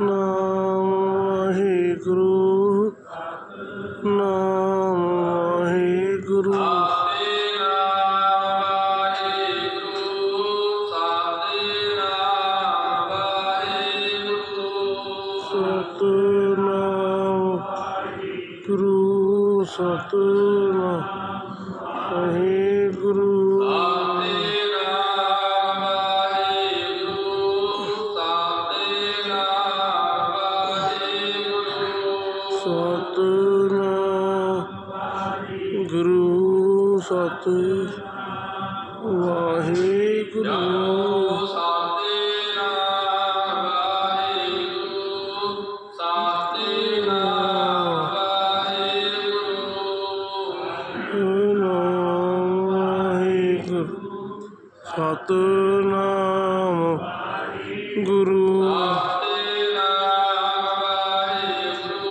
ਨਾਮ ਵਾਹਿਗੁਰੂ ਨਾਮ ਵਾਹਿਗੁਰੂ ਸਤਨਾਮ ਵਾਹਿਗੁਰੂ। ਸਤਨਾਮ ਗੁਰੂ ਸਤ ਵਾਹਿਗੁਰੂ। ਸਤਨਾਮ ਗੁਰੂ